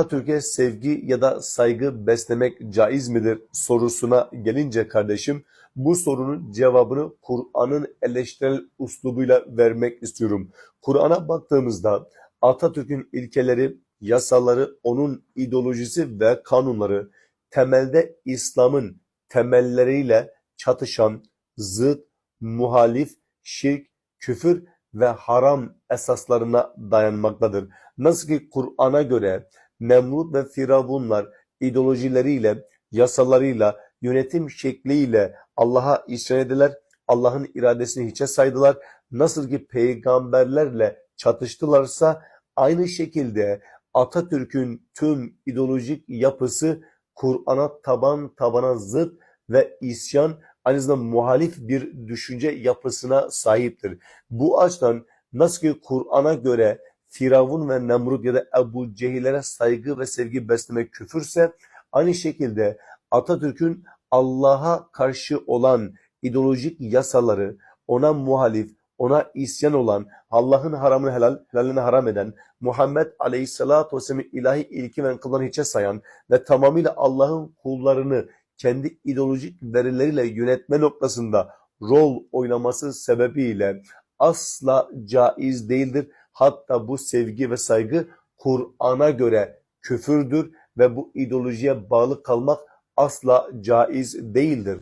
Atatürk'e sevgi ya da saygı beslemek caiz midir sorusuna gelince kardeşim, bu sorunun cevabını Kur'an'ın eleştirel uslubuyla vermek istiyorum. Kur'an'a baktığımızda Atatürk'ün ilkeleri, yasaları, onun ideolojisi ve kanunları temelde İslam'ın temelleriyle çatışan, zıt, muhalif, şirk, küfür ve haram esaslarına dayanmaktadır. Nasıl ki Kur'an'a göre Nemrut ve Firavunlar ideolojileriyle, yasalarıyla, yönetim şekliyle Allah'a isyan ettiler, Allah'ın iradesini hiçe saydılar. Nasıl ki peygamberlerle çatıştılarsa aynı şekilde Atatürk'ün tüm ideolojik yapısı Kur'an'a taban tabana zıt ve isyan aynı zamanda muhalif bir düşünce yapısına sahiptir. Bu açıdan nasıl ki Kur'an'a göre Firavun ve Nemrut ya da Ebu Cehillere saygı ve sevgi beslemek küfürse aynı şekilde Atatürk'ün Allah'a karşı olan ideolojik yasaları ona muhalif, ona isyan olan, Allah'ın haramını helal, helalini haram eden, Muhammed Aleyhisselatü Vesselam'ın ilahi ilki ve kıllarını hiçe sayan ve tamamıyla Allah'ın kullarını kendi ideolojik verileriyle yönetme noktasında rol oynaması sebebiyle asla caiz değildir. Hatta bu sevgi ve saygı Kur'an'a göre küfürdür ve bu ideolojiye bağlı kalmak asla caiz değildir.